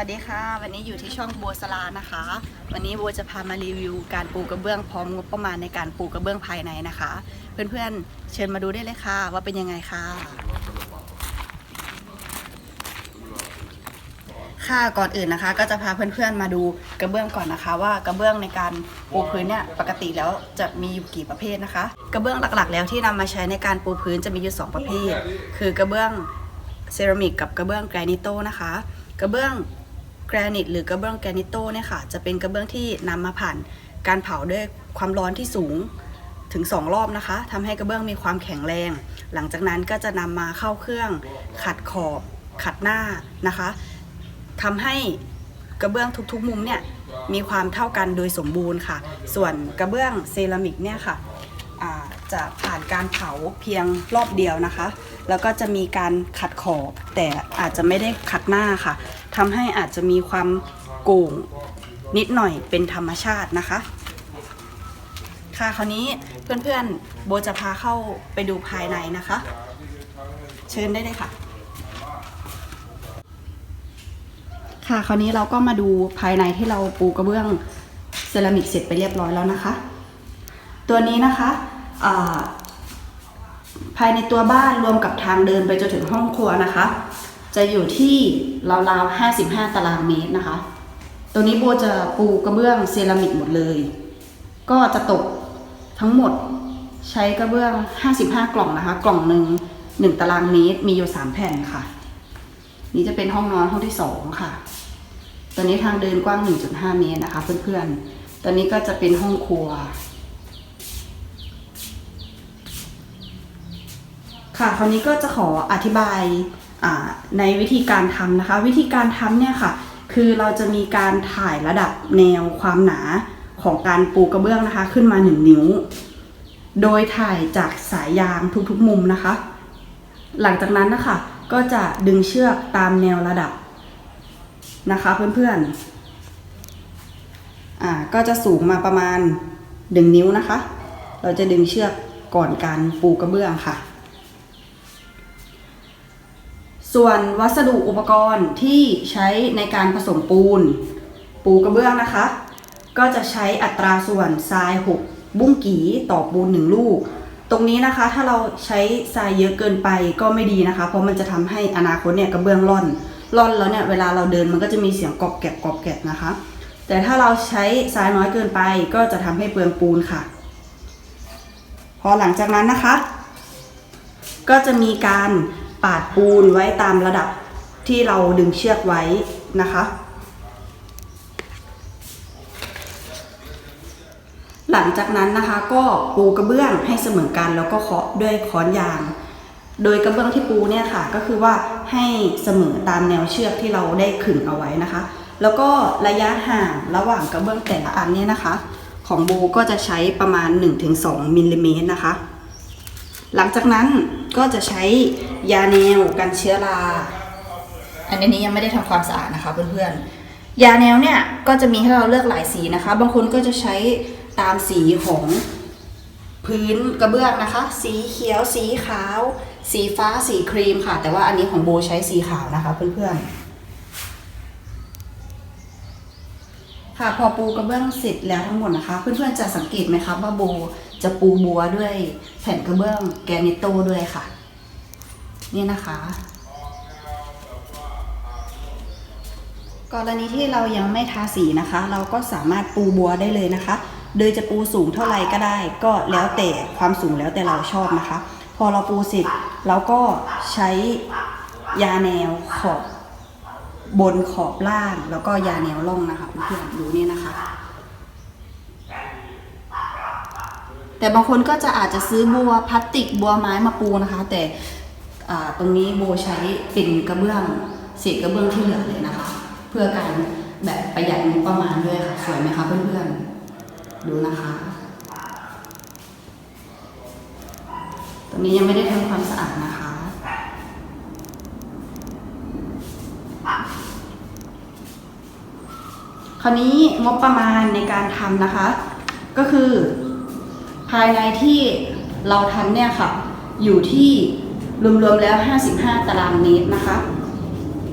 วัสดีค่ะ วันนี้อยู่ที่ช่องบัวสลานะคะ วันนี้บัวจะพามารีวิวการปูกระเบื้องพร้อมงบประมาณในการปูกระเบื้องภายในนะคะ เพื่อนๆ เชิญมาดูได้เลยค่ะว่าเป็นยังไงค่ะ ค่ะก่อนอื่นนะคะ ก็จะพาเพื่อนๆมาดูกระเบื้องก่อนนะคะ ว่ากระเบื้องในการปูพื้นเนี่ยปกติแล้วจะมีอยู่กี่ประเภทนะคะ กระเบื้องหลักๆ แล้วที่นำมาใช้ในการปูพื้นจะมีอยู่สองประเภท คือกระเบื้องเซรามิกกับกระเบื้องแกรนิโตนะคะ กระเบื้อง แกรนิตหรือกระเบื้องแกรนิโตเนี่ยค่ะจะเป็นกระเบื้องที่นำมาผ่านการเผาด้วยความร้อนที่สูงถึง 2 รอบนะคะทำให้กระเบื้องมีความแข็งแรง หลังจากนั้นก็จะนำมาเข้าเครื่องขัดขอบขัดหน้านะคะทำให้กระเบื้องทุกๆมุมเนี่ยมีความเท่ากันโดยสมบูรณ์ค่ะ ส่วนกระเบื้องเซรามิกเนี่ยค่ะจะผ่านการเผาเพียงรอบเดียวนะคะ แล้วก็จะมีการขัดขอบแต่อาจจะไม่ได้ขัดหน้าค่ะ ทำให้อาจจะมีความโก่งนิดหน่อยเป็นธรรมชาตินะคะ ค่ะคราวนี้เพื่อนๆโบจะพาเข้าไปดูภายในนะคะ เชิญได้เลยค่ะ ค่ะคราวนี้เราก็มาดูภายในที่เราปูกระเบื้องเซรามิกเสร็จไปเรียบร้อยแล้วนะคะ ตัวนี้นะคะภายในตัวบ้านรวมกับทางเดินไปจนถึงห้องครัวนะคะ จะอยู่ที่ราวๆ55 ตารางเมตรนะคะ ตัวนี้โบจะปูกระเบื้องเซรามิกหมดเลย ก็จะตกทั้งหมดใช้กระเบื้อง 55 กล่องนะคะ กล่องหนึ่ง1ตารางเมตรมีอยู่ 3 แผ่นค่ะ นี่จะเป็นห้องนอนห้องที่ 2 ค่ะตัวนี้ทางเดินกว้าง 1.5 เมตรนะคะ เพื่อนๆตัวนี้ก็จะเป็นห้องครัว ค่ะคราวนี้ก็จะขออธิบาย ในวิธีการทำนะคะ วิธีการทำเนี่ยค่ะ คือเราจะมีการถ่ายระดับแนวความหนาของการปูกระเบื้องนะคะ ขึ้นมา 1 นิ้ว โดยถ่ายจากสายยางทุกๆมุมนะคะ หลังจากนั้นนะคะก็จะดึงเชือกตามแนวระดับนะคะเพื่อนๆอ่าก็จะสูงมาประมาณ 1 นิ้วนะคะ เราจะดึงเชือกก่อนการปูกระเบื้องค่ะ ส่วนวัสดุอุปกรณ์ที่ใช้ในการผสมปูน ปูกระเบื้องนะคะ ก็จะใช้อัตราส่วนทราย 6 บุ้งกีต่อปูน 1 ลูก ตรงนี้นะคะถ้าเราใช้ทรายเยอะเกินไปก็ไม่ดีนะคะ เพราะมันจะทำให้อนาคตเนี่ยกระเบื้องร่อนร่อนแล้วเนี่ยเวลาเราเดินมันก็จะมีเสียงกรอบแกรบกรอบแกรบนะคะ แต่ถ้าเราใช้ทรายน้อยเกินไปก็จะทำให้เปลืองปูนค่ะ พอหลังจากนั้นนะคะ ก็จะมีการ ปาดปูนไว้ตามระดับที่เราดึงเชือกไว้นะคะ หลังจากนั้นนะคะก็ปูกระเบื้องให้เสมอกันแล้วก็เคาะด้วยค้อนยาง โดยกระเบื้องที่ปูเนี่ยค่ะก็คือว่าให้เสมอตามแนวเชือกที่เราได้ขึงเอาไว้นะคะ แล้วก็ระยะห่างระหว่างกระเบื้องแต่ละอันเนี่ยนะคะ ของโบก็จะใช้ประมาณ 1-2มิลลิเมตรนะคะ หลังจากนั้นก็จะใช้ยาแนวกันเชื้อรา อันนี้ยังไม่ได้ทำความสะอาดนะคะเพื่อนๆ ยาแนวเนี่ยก็จะมีให้เราเลือกหลายสีนะคะ บางคนก็จะใช้ตามสีของพื้นกระเบื้องนะคะ สีเขียว สีขาว สีฟ้า สีครีมค่ะ แต่ว่าอันนี้ของโบใช้สีขาวนะคะเพื่อนๆ ค่ะพอปูกระเบื้องเสร็จแล้วทั้งหมดนะคะ เพื่อนๆจะสังเกตไหมคะว่าโบ จะปูบัวด้วยแผ่นกระเบื้องแกนิโตด้วยค่ะ นี่นะคะ กรณีที่เรายังไม่ทาสีนะคะ เราก็สามารถปูบัวได้เลยนะคะ โดยจะปูสูงเท่าไหร่ก็ได้ ก็แล้วแต่ความสูงแล้วแต่เราชอบนะคะ พอเราปูเสร็จเราก็ใช้ยาแนวขอบบนขอบล่าง แล้วก็ยาแนวล่องนะคะเพื่อนๆดูนี่นะคะ แต่บางคนก็จะอาจจะซื้อบัวพลาสติกบัวไม้มาปูนะคะ แต่ตรงนี้โบใช้เป็นกระเบื้องเศษกระเบื้องที่เหลือเลยนะคะ เพื่อการแบบประหยัดงบประมาณด้วยค่ะ สวยไหมคะเพื่อนๆ ดูนะคะ ตรงนี้ยังไม่ได้ทำความสะอาดนะคะ คราวนี้งบประมาณในการทำนะคะ ก็คือ ภายในที่เราทำเนี่ยค่ะ อยู่ที่รวมๆแล้ว 55 ตารางเมตรนะคะ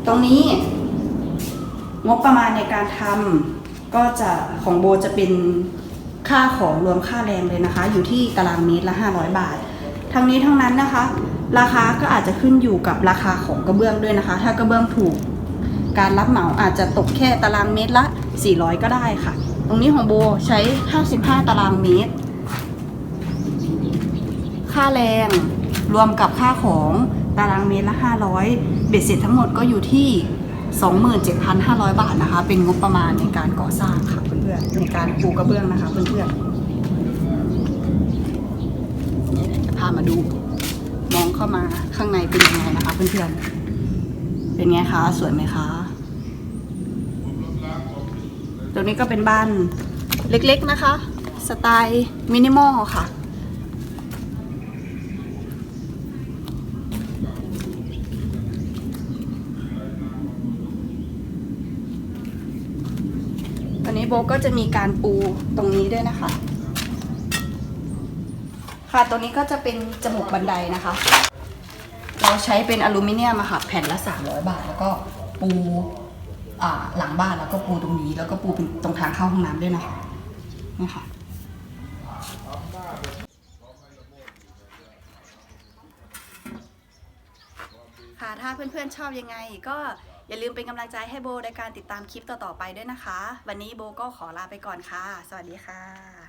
ตรงนี้ งบประมาณในการทำก็จะของโบจะเป็นค่าของรวมค่าแรงเลยนะคะ อยู่ที่ตารางเมตรละ 500 บาท ทั้งนี้ทั้งนั้นนะคะ ราคาก็อาจจะขึ้นอยู่กับราคาของกระเบื้องด้วยนะคะ ถ้ากระเบื้องถูกการรับเหมาอาจจะตกแค่ตารางเมตรละ 400 ก็ได้ค่ะ ตรงนี้ของโบใช้ 55 ตารางเมตร ค่าแรง รวมกับค่าของตารางเมตรละ 500 เบ็ดเสร็จทั้งหมดก็อยู่ที่ 27,500 บาทนะคะ เป็นงบประมาณในการก่อสร้างค่ะเพื่อนๆ ในการปูกระเบื้องนะคะเพื่อนๆ จะพามาดู มองเข้ามาข้างในเป็นยังไงนะคะเพื่อนๆ เป็นไงคะ สวยไหมคะ ตรงนี้ก็เป็นบ้านเล็กๆนะคะ สไตล์มินิมอลค่ะ นนี้โบก็จะมีการปูตรงนี้ด้วยนะคะ ค่ะตัวนี้ก็จะเป็นจมูกบันไดนะคะ เราใช้เป็นอลูมิเนียมค่ะแผ่นละ 300 บาท แล้วก็ปูอ่าหลังบ้านแล้วก็ปูตรงนี้ แล้วก็ปูเป็นตรงทางเข้าห้องน้ำด้วยนะคะนี่ค่ะค่ะถ้าเพื่อนๆชอบยังไงก็ อย่าลืมเป็นกำลังใจให้โบในการติดตามคลิปต่อๆไปด้วยนะคะ วันนี้โบก็ขอลาไปก่อนค่ะ สวัสดีค่ะ